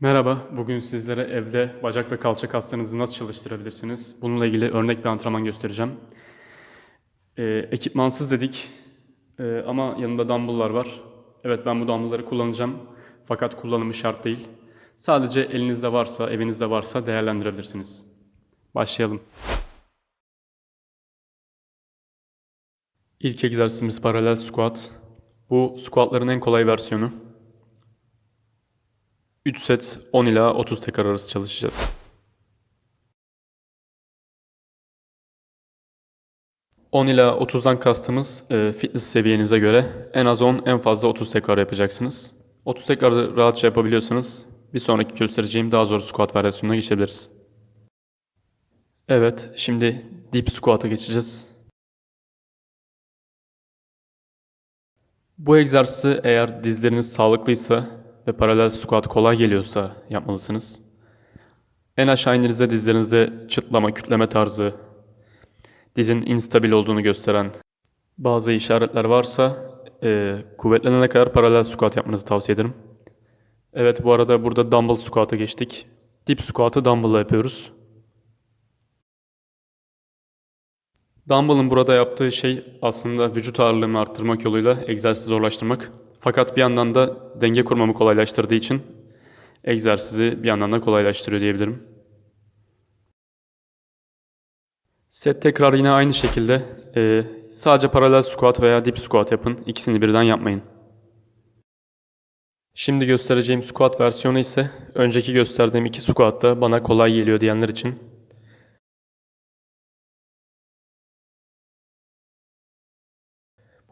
Merhaba, bugün sizlere evde bacak ve kalça kaslarınızı nasıl çalıştırabilirsiniz? Bununla ilgili örnek bir antrenman göstereceğim. Ee, ekipmansız dedik Ee, ama yanında dumbbell'lar var. Evet ben bu dumbbell'ları kullanacağım fakat kullanımı şart değil. Sadece elinizde varsa, evinizde varsa değerlendirebilirsiniz. Başlayalım. İlk egzersizimiz paralel squat. Bu squatların en kolay versiyonu. 3 set 10 ila 30 tekrar arası çalışacağız. ...10 ila 30'dan kastımız e, fitness seviyenize göre en az 10 en fazla 30 tekrar yapacaksınız. 30 tekrarı rahatça yapabiliyorsanız bir sonraki göstereceğim daha zor squat varyasyonuna geçebiliriz. Evet şimdi deep squat'a geçeceğiz. Bu egzersizi eğer dizleriniz sağlıklıysa ve paralel squat kolay geliyorsa yapmalısınız. En aşağı indiğinizde dizlerinizde çıtlama, kütleme tarzı, dizin instabil olduğunu gösteren bazı işaretler varsa e, kuvvetlenene kadar paralel squat yapmanızı tavsiye ederim. Evet bu arada burada dumbbell squat'a geçtik. Dip squat'ı dumbbell'la yapıyoruz. Dumbbell'ın burada yaptığı şey aslında vücut ağırlığını arttırmak yoluyla egzersizi zorlaştırmak. Fakat bir yandan da denge kurmamı kolaylaştırdığı için egzersizi bir yandan da kolaylaştırıyor diyebilirim. Set tekrar yine aynı şekilde e, sadece paralel squat veya dip squat yapın. İkisini birden yapmayın. Şimdi göstereceğim squat versiyonu ise önceki gösterdiğim iki squatta bana kolay geliyor diyenler için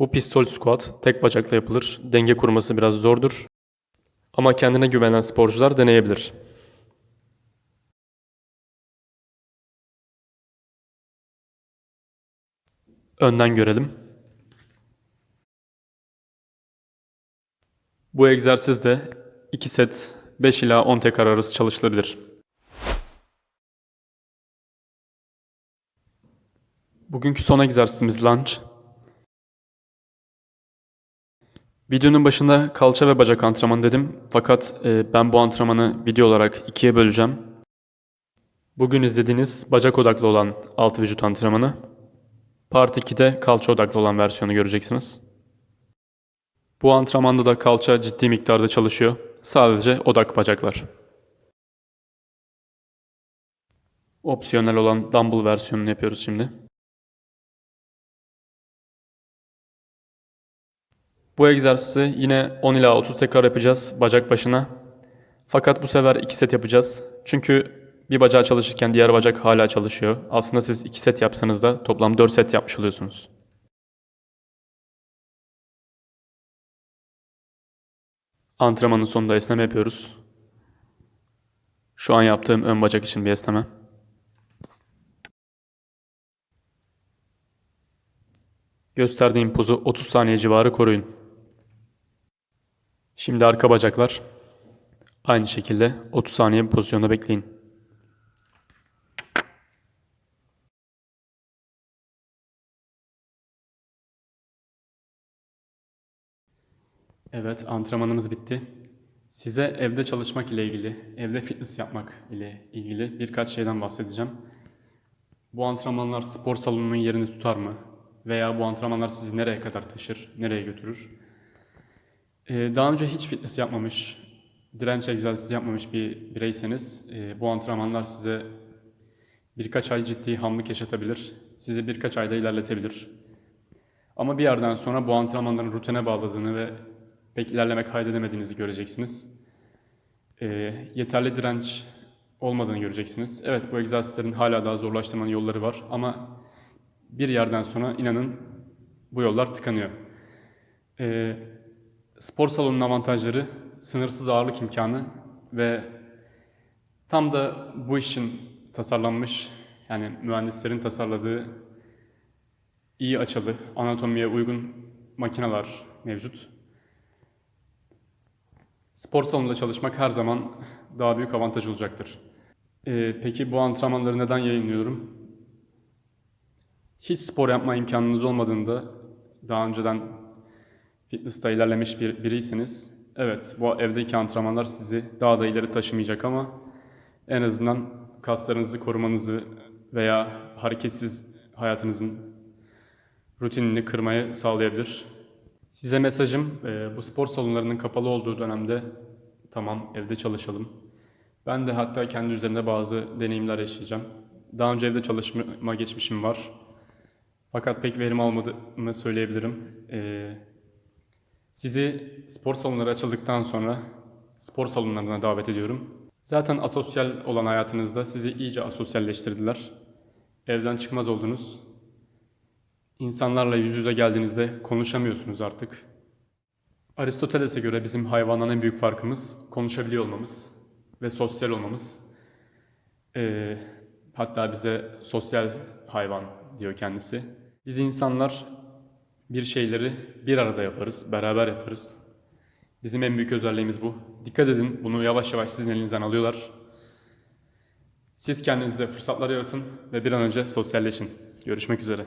Bu pistol squat tek bacakla yapılır. Denge kurması biraz zordur. Ama kendine güvenen sporcular deneyebilir. Önden görelim. Bu egzersizde 2 set 5 ila 10 tekrar arası çalışılabilir. Bugünkü son egzersizimiz lunge. Videonun başında kalça ve bacak antrenmanı dedim. Fakat e, ben bu antrenmanı video olarak ikiye böleceğim. Bugün izlediğiniz bacak odaklı olan alt vücut antrenmanı. Part 2'de kalça odaklı olan versiyonu göreceksiniz. Bu antrenmanda da kalça ciddi miktarda çalışıyor. Sadece odak bacaklar. Opsiyonel olan dumbbell versiyonunu yapıyoruz şimdi. Bu egzersizi yine 10 ila 30 tekrar yapacağız bacak başına. Fakat bu sefer 2 set yapacağız. Çünkü bir bacağı çalışırken diğer bacak hala çalışıyor. Aslında siz 2 set yapsanız da toplam 4 set yapmış oluyorsunuz. Antrenmanın sonunda esneme yapıyoruz. Şu an yaptığım ön bacak için bir esneme. Gösterdiğim pozu 30 saniye civarı koruyun. Şimdi arka bacaklar. Aynı şekilde 30 saniye pozisyonda bekleyin. Evet, antrenmanımız bitti. Size evde çalışmak ile ilgili, evde fitness yapmak ile ilgili birkaç şeyden bahsedeceğim. Bu antrenmanlar spor salonunun yerini tutar mı? Veya bu antrenmanlar sizi nereye kadar taşır, nereye götürür? Ee, daha önce hiç fitness yapmamış, direnç egzersizi yapmamış bir bireyseniz e, bu antrenmanlar size birkaç ay ciddi hamlık yaşatabilir. Sizi birkaç ayda ilerletebilir. Ama bir yerden sonra bu antrenmanların rutine bağladığını ve pek ilerleme kaydedemediğinizi göreceksiniz. E, yeterli direnç olmadığını göreceksiniz. Evet bu egzersizlerin hala daha zorlaştırmanın yolları var ama bir yerden sonra inanın bu yollar tıkanıyor. E, spor salonunun avantajları sınırsız ağırlık imkanı ve tam da bu için tasarlanmış yani mühendislerin tasarladığı iyi açılı, anatomiye uygun makineler mevcut. Spor salonunda çalışmak her zaman daha büyük avantaj olacaktır. Ee, peki bu antrenmanları neden yayınlıyorum? Hiç spor yapma imkanınız olmadığında, daha önceden fitness'ta ilerlemiş bir, biriyseniz, Evet, bu evdeki antrenmanlar sizi daha da ileri taşımayacak ama en azından kaslarınızı korumanızı veya hareketsiz hayatınızın rutinini kırmayı sağlayabilir. Size mesajım e, bu spor salonlarının kapalı olduğu dönemde tamam evde çalışalım. Ben de hatta kendi üzerinde bazı deneyimler yaşayacağım. Daha önce evde çalışma geçmişim var. Fakat pek verim almadığımı söyleyebilirim. E, sizi spor salonları açıldıktan sonra spor salonlarına davet ediyorum. Zaten asosyal olan hayatınızda sizi iyice asosyalleştirdiler. Evden çıkmaz oldunuz. İnsanlarla yüz yüze geldiğinizde konuşamıyorsunuz artık. Aristoteles'e göre bizim hayvandan en büyük farkımız konuşabiliyor olmamız ve sosyal olmamız. Ee, hatta bize sosyal hayvan diyor kendisi. Biz insanlar bir şeyleri bir arada yaparız, beraber yaparız. Bizim en büyük özelliğimiz bu. Dikkat edin, bunu yavaş yavaş sizin elinizden alıyorlar. Siz kendinize fırsatlar yaratın ve bir an önce sosyalleşin. Görüşmek üzere.